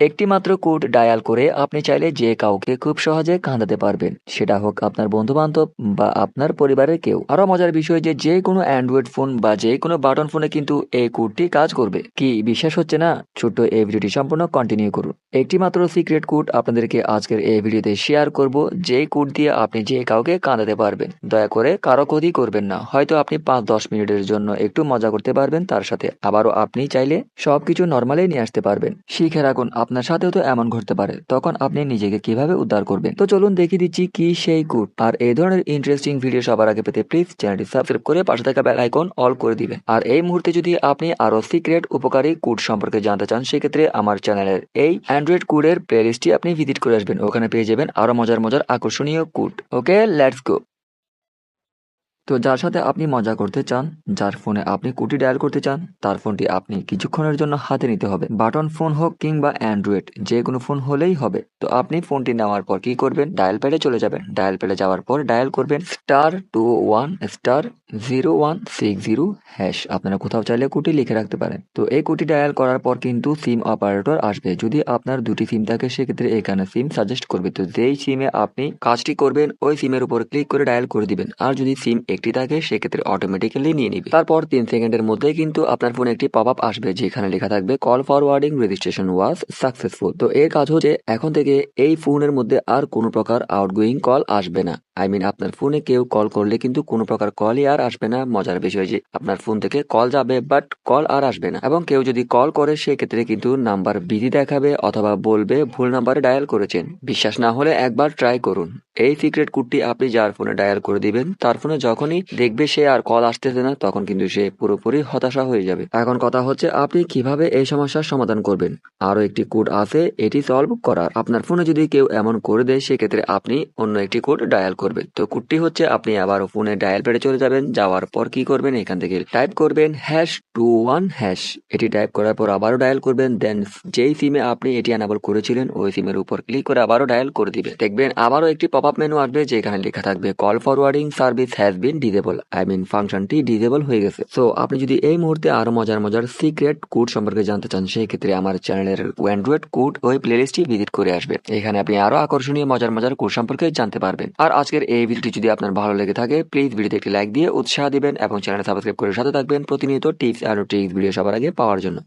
একটি মাত্র code dial করে আপনি চাইলে যে কাউকে খুব সহজে কাঁদাতে পারবেন। সেটা হোক আপনার বন্ধু বান্ধব বা আপনার পরিবারের কেউ। আরও মজার বিষয় যে যে কোনো অ্যান্ড্রয়েড ফোন বা যে কোনো বাটন ফোনে কিন্তু এই কোডটি কাজ করবে। কি বিশ্বাস হচ্ছে না? ছোট্ট এই ভিডিওটি সম্পূর্ণ কন্টিনিউ করুন। একটি মাত্র সিক্রেট কোড আপনাদেরকে আজকের এই ভিডিওতে শেয়ার করব, যে কোড দিয়ে আপনি যে কাউকে কাঁদাতে পারবেন। দয়া করে কারও ক্ষতি করবেন না। হয়তো আপনি পাঁচ দশ মিনিটের জন্য একটু মজা করতে পারবেন, তার সাথে আবারও আপনি চাইলে সবকিছু নর্মালে নিয়ে আসতে পারবেন। শিখে রাখুন আপনার সাথেও তো এমন ঘটতে পারে। তখন আপনি নিজেকে কীভাবে উদ্ধার করবেন? তো চলুন দেখিয়ে দিচ্ছি কি সেই কোড আর এই ধরনের ইন্টারেস্টিং ভিডিও সবার আগে পেতে প্লিজ চ্যানেলটি সাবস্ক্রাইব করে পাশে থাকা বেল আইকন অল করে দিবেন। আর এই মুহূর্তে যদি আপনি আরও সিক্রেট উপকারী কোড সম্পর্কে জানতে চান, সেক্ষেত্রে আমার চ্যানেলের এই অ্যান্ড্রয়েড কোডের প্লেলিস্টটি আপনি ভিজিট করে আসবেন। ওখানে পেয়ে যাবেন আরও মজার মজার আকর্ষণীয় কোড ওকে লেটস গো তো যার সাথে আপনি মজা করতে চান, যার ফোনে আপনি কুটি ডায়াল করতে চান, তার ফোনটি আপনি কিছুক্ষণের জন্য হাতে নিতে হবে। বাটন ফোন হোক কিংবা অ্যান্ড্রয়েড, যে কোনো ফোন হলেই হবে। তো আপনি ফোনটি নেওয়ার পর কি করবেন? ডায়াল প্যাডে চলে যাবেন। ডায়াল প্যাডে যাওয়ার পর ডায়াল করবেন star two one star zero one six zero hash আপনারা কোথাও চাইলে কুটি লিখে রাখতে পারেন। তো এই কুটি ডায়াল করার পর কিন্তু সিম অপারেটর আসবে। যদি আপনার দুটি সিম থাকে, সেক্ষেত্রে এখানে সিম সাজেস্ট করবে। তো যেই সিমে আপনি কাজটি করবেন, ওই সিমের উপর ক্লিক করে ডায়াল করে দিবেন। আর যদি সিম একটি থাকে, সেক্ষেত্রে অটোমেটিক্যালি নিয়ে নিবে। তারপর তিন সেকেন্ডের মধ্যেই কিন্তু আপনার ফোনে একটি পপ আপ আসবে, যেখানে লেখা থাকবে call forwarding registration was successful তো এর কাজ হচ্ছে, এখন থেকে এই ফোনের মধ্যে আর কোনো প্রকার আউটগোয়িং কল আসবে না। আই মিন আপনার ফোনে কেউ কল করলে কিন্তু কোনো প্রকার কলই আর আসবে না, মজার বিষয় যে আপনার ফোন থেকে কল যাবে বাট কল আর আসবে না। এবং কেউ যদি কল করে, সেক্ষেত্রে কিন্তু নাম্বার বিধি দেখাবে অথবা বলবে ভুল নাম্বারে ডায়াল করেছেন। বিশ্বাস না হলে একবার ট্রাই করুন। এই সিক্রেট কোডটি আপনি যার ফোনে ডায়াল করে দিবেন, তার ফোনে যখনই দেখবে সে আর কল আসতেছে না, তখন কিন্তু সে পুরোপুরি হতাশা হয়ে যাবে। এখন কথা হচ্ছে আপনি কীভাবে এই সমস্যার সমাধান করবেন? আরও একটি কোড আছে, এটি সলভ করার। আপনার ফোনে যদি কেউ এমন করে দেয়, সেক্ষেত্রে আপনি অন্য একটি কোড ডায়াল করবেন। তো কোডটি হচ্ছে, আপনি আবার ফোনে ডায়াল পেডে চলে যাবেন, যাওয়ার পর কি করবেন? এখান থেকে টাইপ করবেন হ্যাশ টু ওয়ান হ্যাশ এটি টাইপ করার পর আবারও ডায়াল করবেন দেন যেই সিমে আপনি এটি অ্যানাবল করেছিলেন, ওই সিমের উপর ক্লিক করে আবারও ডায়াল করে দিবেন। দেখবেন আবারও একটি পপ আপ মেনু আসবে যেখানে লেখা থাকবে call forwarding service has been disable I mean ফাংশনটি ডিজেবল হয়ে গেছে। সো আপনি যদি এই মুহূর্তে আরও মজার মজার সিক্রেট কোড সম্পর্কে জানতে চান সেই ক্ষেত্রে আমার চ্যানেলের অ্যান্ড্রয়েড কোড ওই প্লেলিস্টটি ভিজিট করে আসবেন এখানে আপনি আরও আকর্ষণীয় মজার মজার কোড সম্পর্কে জানতে পারবেন। আর আজকের এই ভিডিওটি যদি আপনার ভালো লেগে থাকে প্লিজ ভিডিওতে একটি লাইক দিয়ে উৎসাহ দিবেন এবং চ্যানেল সাবস্ক্রাইব করে সাথে থাকবেন প্রতিনিয়ত টিপস আর ট্রিক্স ভিডিও সবার আগে পাওয়ার জন্য।